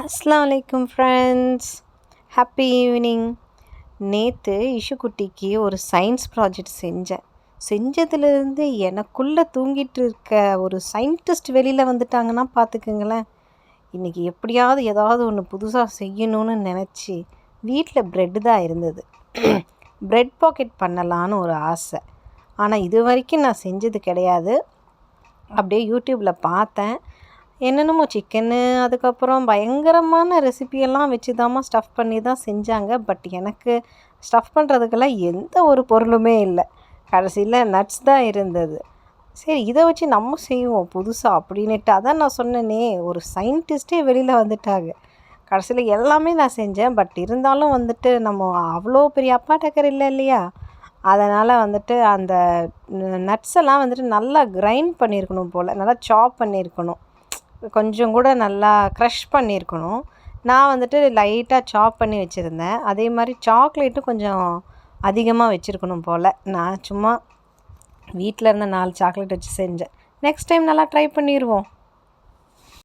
அஸ்லாம் வலைக்கும் friends happy evening நேற்று இஷுக்குட்டிக்கு ஒரு சயின்ஸ் ப்ராஜெக்ட் செஞ்சேன். செஞ்சதுலேருந்து எனக்குள்ளே தூங்கிட்டு இருக்க ஒரு சயின்டிஸ்ட் வெளியில் வந்துட்டாங்கன்னா பார்த்துக்குங்களேன் இன்றைக்கி எப்படியாவது ஏதாவது ஒன்று புதுசாக செய்யணும்னு நினச்சி வீட்டில் ப்ரெட்டு தான் இருந்தது. ப்ரெட் பாக்கெட் பண்ணலான்னு ஒரு ஆசை. ஆனால் இது வரைக்கும் நான் செஞ்சது கிடையாது. அப்படியே யூடியூப்பில் பார்த்தேன். என்னென்னமோ சிக்கனு அதுக்கப்புறம் பயங்கரமான ரெசிபியெல்லாம் வச்சு தாம்மா ஸ்டஃப் பண்ணி தான் செஞ்சாங்க. பட் எனக்கு ஸ்டஃப் பண்ணுறதுக்கெல்லாம் எந்த ஒரு பொருளுமே இல்லை. கடைசியில் நட்ஸ் தான் இருந்தது. சரி இதை வச்சு நம்ம செய்வோம் புதுசாக அப்படின்னுட்டு. அதான் நான் சொன்னேனே ஒரு சயின்டிஸ்ட்டே வெளியில் வந்துட்டாங்க. கடைசியில் எல்லாமே நான் செஞ்சேன். பட் இருந்தாலும் வந்துட்டு நம்ம அவ்வளோ பெரிய அப்பா டக்கர் இல்லை இல்லையா? அதனால் வந்துட்டு அந்த நட்ஸ் எல்லாம் வந்துட்டு நல்லா கிரைண்ட் பண்ணியிருக்கணும் போல். நல்லா சாப் பண்ணியிருக்கணும். கொஞ்சம் கூட நல்லா க்ரஷ் பண்ணியிருக்கணும். நான் வந்துட்டு லைட்டாக சாப் பண்ணி வச்சுருந்தேன். அதே மாதிரி சாக்லேட்டும் கொஞ்சம் அதிகமாக வச்சுருக்கணும் போல். நான் சும்மா வீட்டில் இருந்த நாலு சாக்லேட் வச்சு செஞ்சேன். நெக்ஸ்ட் டைம் நல்லா ட்ரை பண்ணிடுவோம்